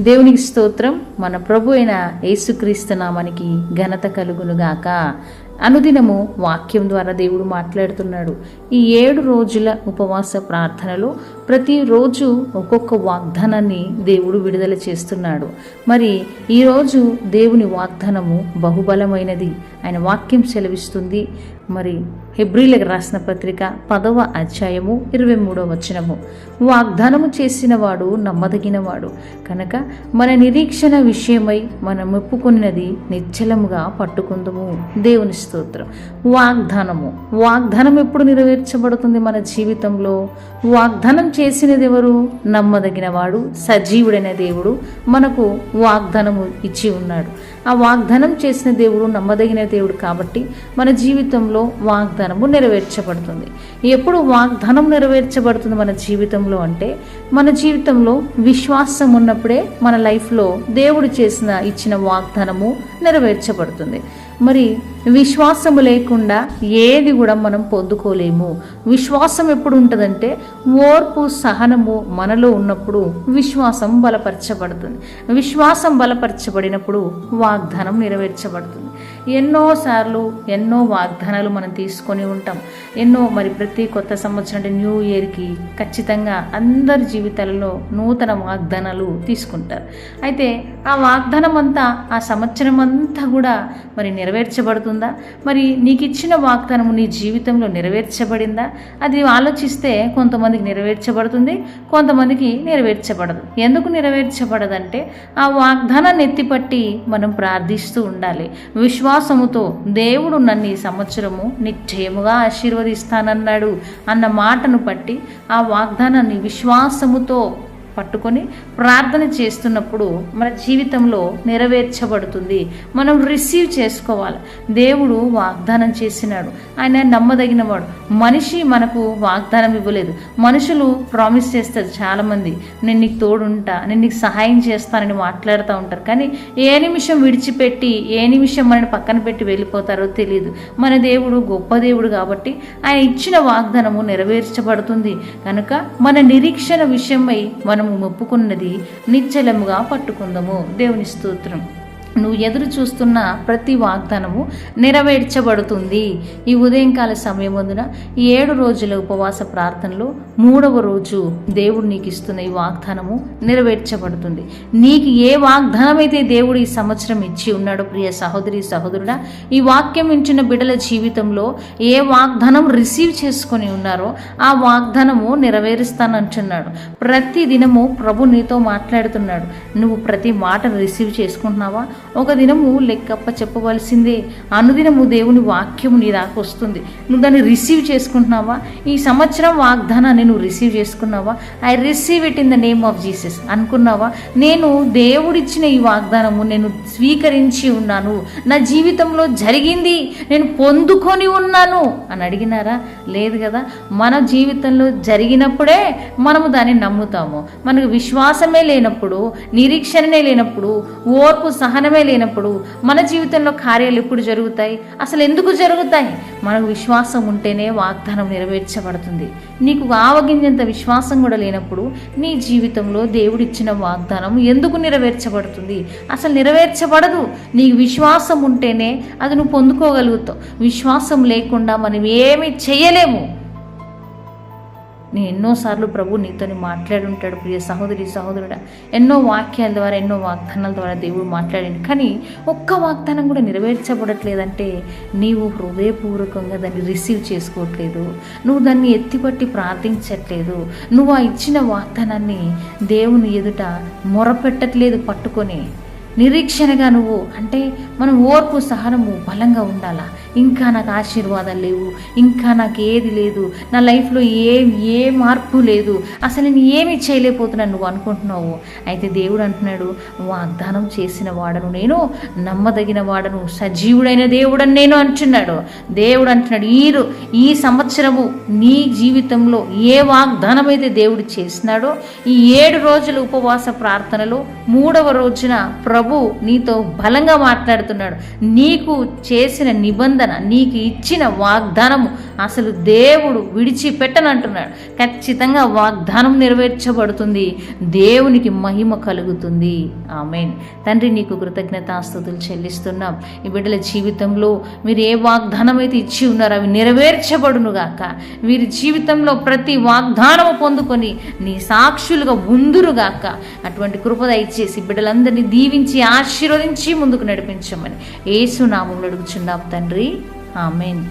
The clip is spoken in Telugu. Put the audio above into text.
దేవునికి స్తోత్రం. మన ప్రభు అయిన యేసుక్రీస్తు నామానికి ఘనత కలుగునుగాక. అనుదినము వాక్యం ద్వారా దేవుడు మాట్లాడుతున్నాడు. ఈ ఏడు రోజుల ఉపవాస ప్రార్థనలో ప్రతిరోజు ఒక్కొక్క వాగ్దానాన్ని దేవుడు విడుదల చేస్తున్నాడు. మరి ఈరోజు దేవుని వాగ్దానము బహుబలమైనది. ఆయన వాక్యం సెలవిస్తుంది. మరి హెబ్రిలకు రాసిన పత్రిక పదవ అధ్యాయము ఇరవై మూడవ వచనము. వాగ్దానము చేసిన వాడు నమ్మదగినవాడు. కనుక మన నిరీక్షణ విషయమై మనం ఒప్పుకున్నది నిశ్చలముగా పట్టుకుందుము. దేవుని స్తోత్రం. వాగ్దానము. వాగ్దానం ఎప్పుడు నెరవేర్చబడుతుంది మన జీవితంలో? వాగ్దానం చేసినది ఎవరు? నమ్మదగినవాడు సజీవుడైన దేవుడు మనకు వాగ్దానము ఇచ్చి ఉన్నాడు. ఆ వాగ్దానం చేసిన దేవుడు నమ్మదగిన దేవుడు కాబట్టి మన జీవితంలో వాగ్దానము నెరవేర్చబడుతుంది. ఎప్పుడు వాగ్దానం నెరవేర్చబడుతుంది మన జీవితంలో అంటే మన జీవితంలో విశ్వాసం ఉన్నప్పుడే మన లైఫ్లో దేవుడు చేసిన ఇచ్చిన వాగ్దానము నెరవేర్చబడుతుంది. మరి విశ్వాసము లేకుండా ఏది కూడా మనం పొందుకోలేము. విశ్వాసం ఎప్పుడు ఉంటుందంటే ఓర్పు సహనము మనలో ఉన్నప్పుడు విశ్వాసం బలపరచబడుతుంది. విశ్వాసం బలపరచబడినప్పుడు వాగ్దానం నెరవేర్చబడుతుంది. ఎన్నోసార్లు ఎన్నో వాగ్దానాలు మనం తీసుకొని ఉంటాం. ఎన్నో మరి ప్రతి కొత్త సంవత్సరం అంటే న్యూ ఇయర్కి ఖచ్చితంగా అందరి జీవితాలలో నూతన వాగ్దానాలు తీసుకుంటారు. అయితే ఆ వాగ్దానం అంతా ఆ సంవత్సరం అంతా కూడా మరి నెరవేర్చబడుతుంది? మరి నీకు ఇచ్చిన వాగ్దానము నీ జీవితంలో నెరవేర్చబడిందా? అది ఆలోచిస్తే కొంతమందికి నెరవేర్చబడుతుంది కొంతమందికి నెరవేర్చబడదు. ఎందుకు నెరవేర్చబడదంటే ఆ వాగ్దానాన్ని ఎత్తిపట్టి మనం ప్రార్థిస్తూ ఉండాలి. విశ్వాసముతో దేవుడు నన్ను ఈ సంవత్సరము నిశ్చయముగా ఆశీర్వదిస్తానన్నాడు అన్న మాటను బట్టి ఆ వాగ్దానాన్ని విశ్వాసముతో పట్టుకొని ప్రార్థన చేస్తున్నప్పుడు మన జీవితంలో నెరవేర్చబడుతుంది. మనం రిసీవ్ చేసుకోవాలి. దేవుడు వాగ్దానం చేసినాడు. ఆయన నమ్మదగినవాడు. మనిషి మనకు వాగ్దానం ఇవ్వలేదు. మనుషులు ప్రామిస్ చేస్తారు చాలామంది. నేను నీకు తోడుంటా నేను నీకు సహాయం చేస్తానని మాట్లాడుతూ ఉంటారు. కానీ ఏ నిమిషం విడిచిపెట్టి ఏ నిమిషం మనని పక్కన పెట్టి వెళ్ళిపోతారో తెలియదు మన దేవుడు గొప్ప దేవుడు కాబట్టి ఆయన ఇచ్చిన వాగ్దానము నెరవేర్చబడుతుంది. కనుక మన నిరీక్షణ విషయమై మనం మనము మొప్పుకున్నది నిశ్చలముగా పట్టుకుందాము. దేవుని స్తోత్రం. నువ్వు ఎదురు చూస్తున్న ప్రతి వాగ్దానము నెరవేర్చబడుతుంది. ఈ ఉదయంకాల సమయమందున ఈ ఏడు రోజుల ఉపవాస ప్రార్థనలో మూడవ రోజు దేవుడు నీకు ఇస్తున్న ఈ వాగ్దానము నెరవేర్చబడుతుంది. నీకు ఏ వాగ్దానం అయితే దేవుడు ఈ సంవత్సరం ఇచ్చి ఉన్నాడో ప్రియ సహోదరి సహోదరుడా ఈ వాక్యం ఇచ్చిన బిడ్డల జీవితంలో ఏ వాగ్దానం రిసీవ్ చేసుకొని ఉన్నారో ఆ వాగ్దానము నెరవేరుస్తానంటున్నాడు. ప్రతి దినము ప్రభు నీతో మాట్లాడుతున్నాడు. నువ్వు ప్రతి మాట రిసీవ్ చేసుకుంటున్నావా? ఒక దినము లెక్కప్ప చెప్పవలసిందే. అనుదినము దేవుని వాక్యము నీ దాకా వస్తుంది. నువ్వు దాన్ని రిసీవ్ చేసుకుంటున్నావా? ఈ సంవత్సరం వాగ్దానాన్ని నువ్వు రిసీవ్ చేసుకున్నావా? I receive it in the name of Jesus అనుకున్నావా? నేను దేవుడిచ్చిన ఈ వాగ్దానము నేను స్వీకరించి ఉన్నాను. నా జీవితంలో జరిగింది. నేను పొందుకొని ఉన్నాను. అని అడిగినారా? లేదు కదా. మన జీవితంలో జరిగినప్పుడే మనము దాన్ని నమ్ముతాము. మనకు విశ్వాసమే లేనప్పుడు నిరీక్షణనే లేనప్పుడు ఓర్పు సహనమే లేనప్పుడు మన జీవితంలో కార్యాలు ఎప్పుడు జరుగుతాయి? అసలు ఎందుకు జరుగుతాయి? మనకు విశ్వాసం ఉంటేనే వాగ్దానం నెరవేర్చబడుతుంది. నీకు ఆవగింజంత విశ్వాసం కూడా లేనప్పుడు నీ జీవితంలో దేవుడిచ్చిన వాగ్దానం ఎందుకు నెరవేర్చబడుతుంది? అసలు నెరవేర్చబడదు. నీకు విశ్వాసం ఉంటేనే అది నువ్వు పొందుకోగలుగుతావు. విశ్వాసం లేకుండా మనం ఏమీ చేయలేము. నేను ఎన్నోసార్లు ప్రభు నీతోని మాట్లాడుంటాడు ప్రియ సహోదరి సహోదరుడ. ఎన్నో వాక్యాల ద్వారా ఎన్నో వాగ్దానాల ద్వారా దేవుడు మాట్లాడాడు. కానీ ఒక్క వాగ్దానం కూడా నెరవేర్చబడట్లేదంటే నీవు హృదయపూర్వకంగా దాన్ని రిసీవ్ చేసుకోవట్లేదు. నువ్వు దాన్ని ఎత్తిపట్టి ప్రార్థించట్లేదు. నువ్వు ఆ ఇచ్చిన వాగ్దానాన్ని దేవుని ఎదుట మొరపెట్టట్లేదు పట్టుకొని. నిరీక్షణగా నువ్వు అంటే మనం ఓర్పు సహనము బలంగా ఉండాలా? ఇంకా నాకు ఆశీర్వాదాలు లేవు ఇంకా నాకు ఏది లేదు నా లైఫ్లో ఏ ఏ మార్పు లేదు అసలు నేను ఏమి చేయలేకపోతున్నాను నువ్వు అనుకుంటున్నావు? అయితే దేవుడు అంటున్నాడు వాగ్దానం చేసిన వాడను నేను నమ్మదగిన వాడను సజీవుడైన దేవుడని నేను అంటున్నాడు. దేవుడు అంటున్నాడు ఈ ఈ సంవత్సరము నీ జీవితంలో ఏ వాగ్దానం అయితే దేవుడు చేసినాడో ఈ ఏడు రోజుల ఉపవాస ప్రార్థనలో మూడవ రోజున ప్రభు ప్రభు నీతో బలంగా మాట్లాడుతున్నాడు. నీకు చేసిన నిబంధన నీకు ఇచ్చిన వాగ్దానము అసలు దేవుడు విడిచిపెట్టనంటున్నాడు. ఖచ్చితంగా వాగ్దానం నెరవేర్చబడుతుంది. దేవునికి మహిమ కలుగుతుంది. ఆమెన్. తండ్రి నీకు కృతజ్ఞతాస్తుతులు చెల్లిస్తున్నాం. ఈ బిడ్డల జీవితంలో మీరు ఏ వాగ్దానం అయితే ఇచ్చి ఉన్నారో అవి నెరవేర్చబడునుగాక. వీరి జీవితంలో ప్రతి వాగ్దానము పొందుకొని నీ సాక్షులుగా ఉందురుగాక. అటువంటి కృపద ఇచ్చేసి బిడ్డలందరినీ దీవించి ఆశీర్వదించి ముందుకు నడిపించమని ఏసునామంలో అడుగుచున్నాం తండ్రి. ఆమెన్.